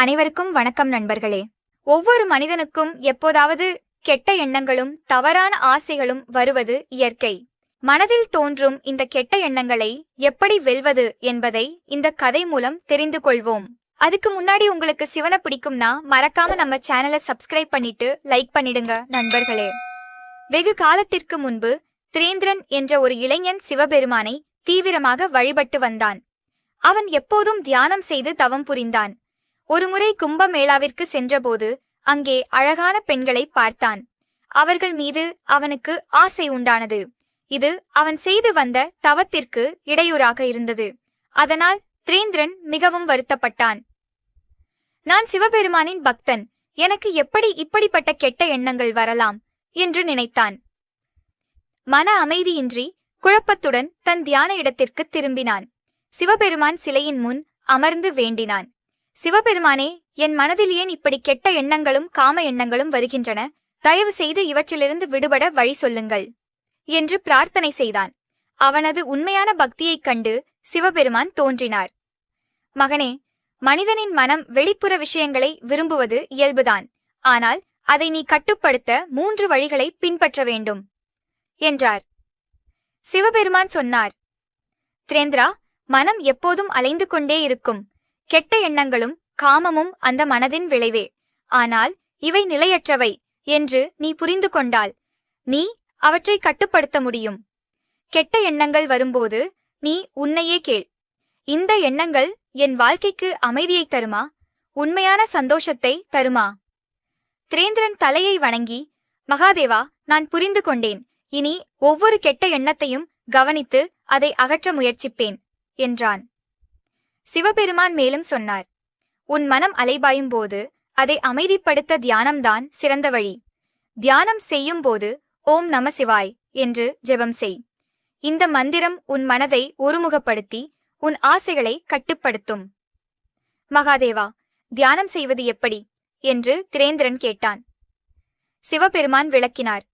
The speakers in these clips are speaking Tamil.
அனைவருக்கும் வணக்கம் நண்பர்களே. ஒவ்வொரு மனிதனுக்கும் எப்போதாவது கெட்ட எண்ணங்களும் தவறான ஆசைகளும் வருவது இயற்கை. மனதில் தோன்றும் இந்த கெட்ட எண்ணங்களை எப்படி வெல்வது என்பதை இந்த கதை மூலம் தெரிந்து கொள்வோம். அதுக்கு முன்னாடி உங்களுக்கு சிவனை பிடிக்கும்னா மறக்காம நம்ம சேனலை சப்ஸ்கிரைப் பண்ணிட்டு லைக் பண்ணிடுங்க நண்பர்களே. வெகு காலத்திற்கு முன்பு திரேந்திரன் என்ற ஒரு இளைஞன் சிவபெருமானை தீவிரமாக வழிபட்டு வந்தான். அவன் எப்போதும் தியானம் செய்து தவம் புரிந்தான். ஒருமுறை கும்பமேளாவிற்கு சென்றபோது அங்கே அழகான பெண்களை பார்த்தான். அவர்கள் மீது அவனுக்கு ஆசை உண்டானது. இது அவன் செய்து வந்த தவத்திற்கு இடையூறாக இருந்தது. அதனால் திரேந்திரன் மிகவும் வருத்தப்பட்டான். நான் சிவபெருமானின் பக்தன். எனக்கு எப்படி இப்படிப்பட்ட கெட்ட எண்ணங்கள் வரலாம்? என்று நினைத்தான். மன அமைதியின்றி குழப்பத்துடன் தன் தியான இடத்திற்கு திரும்பினான். சிவபெருமான் சிலையின் முன் அமர்ந்து வேண்டினான். சிவபெருமானே என் மனதில் ஏன் இப்படி கெட்ட எண்ணங்களும் காம எண்ணங்களும் வருகின்றன? தயவு செய்து இவற்றிலிருந்து விடுபட வழி சொல்லுங்கள். என்று பிரார்த்தனை செய்தான். அவனது உண்மையான பக்தியைக் கண்டு சிவபெருமான் தோன்றினார். மகனே மனிதனின் மனம் வெளிப்புற விஷயங்களை விரும்புவது இயல்புதான். ஆனால் அதை நீ கட்டுப்படுத்த மூன்று வழிகளை பின்பற்ற வேண்டும். என்றார். சிவபெருமான் சொன்னார் திரேந்திரா மனம் எப்போதும் அலைந்து கொண்டே இருக்கும். கெட்ட எண்ணங்களும் காமமும் அந்த மனதின் விளைவே. ஆனால் இவை நிலையற்றவை என்று நீ புரிந்து கொண்டால் நீ அவற்றை கட்டுப்படுத்த முடியும். கெட்ட எண்ணங்கள் வரும்போது நீ உன்னையே கேள். இந்த எண்ணங்கள் என் வாழ்க்கைக்கு அமைதியை தருமா? உண்மையான சந்தோஷத்தை தருமா? திரேந்திரன் தலையை வணங்கி மகாதேவா நான் புரிந்து கொண்டேன். இனி ஒவ்வொரு கெட்ட எண்ணத்தையும் கவனித்து அதை அகற்ற முயற்சிப்பேன் என்றான். சிவபெருமான் மேலும் சொன்னார் உன் மனம் அலைபாயும் போது அதை அமைதிப்படுத்த தியானம்தான் சிறந்த வழி. தியானம் செய்யும் போது ஓம் நம சிவாய் என்று ஜெபம் செய். இந்த மந்திரம் உன் மனதை ஒருமுகப்படுத்தி உன் ஆசைகளை கட்டுப்படுத்தும். மகாதேவா தியானம் செய்வது எப்படி? என்று திரேந்திரன் கேட்டான். சிவபெருமான் விளக்கினார்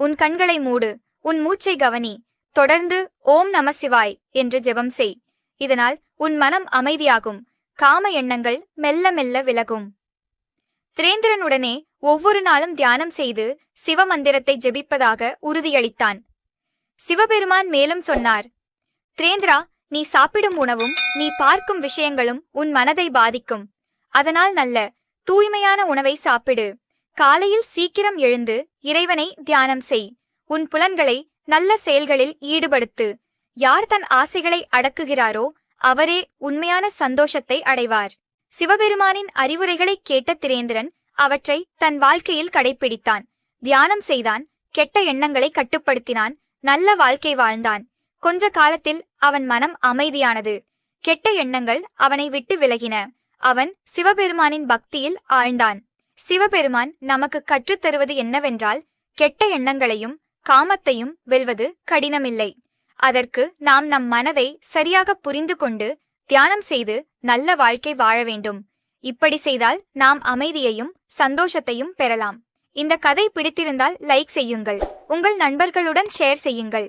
உன் கண்களை மூடு உன் மூச்சை கவனி தொடர்ந்து ஓம் நம சிவாய் என்று ஜெபம் செய். இதனால் உன் மனம் அமைதியாகும். காம எண்ணங்கள் மெல்ல மெல்ல விலகும். திரேந்திரனுடனே ஒவ்வொரு நாளும் தியானம் செய்து சிவமந்திரத்தை ஜெபிப்பதாக உறுதியளித்தான். சிவபெருமான் மேலும் சொன்னார் திரேந்திரா நீ சாப்பிடும் உணவும் நீ பார்க்கும் விஷயங்களும் உன் மனதை பாதிக்கும். அதனால் நல்ல தூய்மையான உணவை சாப்பிடு. காலையில் சீக்கிரம் எழுந்து இறைவனை தியானம் செய். உன் புலன்களை நல்ல செயல்களில் ஈடுபடுத்து. யார் தன் ஆசைகளை அடக்குகிறாரோ அவரே உண்மையான சந்தோஷத்தை அடைவார். சிவபெருமானின் அறிவுரைகளை கேட்ட திரேந்திரன் அவற்றை தன் வாழ்க்கையில் கடைபிடித்தான் தியானம் செய்தான் கெட்ட எண்ணங்களை கட்டுப்படுத்தினான் நல்ல வாழ்க்கை வாழ்ந்தான். கொஞ்ச காலத்தில் அவன் மனம் அமைதியானது. கெட்ட எண்ணங்கள் அவனை விட்டு விலகின. அவன் சிவபெருமானின் பக்தியில் ஆழ்ந்தான். சிவபெருமான் நமக்கு கற்றுத்தருவது என்னவென்றால் கெட்ட எண்ணங்களையும் காமத்தையும் வெல்வது கடினமில்லை. அதற்கு நாம் நம் மனதை சரியாக புரிந்து கொண்டு தியானம் செய்து நல்ல வாழ்க்கை வாழ வேண்டும். இப்படி செய்தால் நாம் அமைதியையும் சந்தோஷத்தையும் பெறலாம். இந்த கதை பிடித்திருந்தால் லைக் செய்யுங்கள். உங்கள் நண்பர்களுடன் ஷேர் செய்யுங்கள்.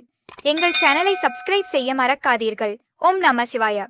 எங்கள் சேனலை சப்ஸ்கிரைப் செய்ய மறக்காதீர்கள். ஓம் நம சிவாயா.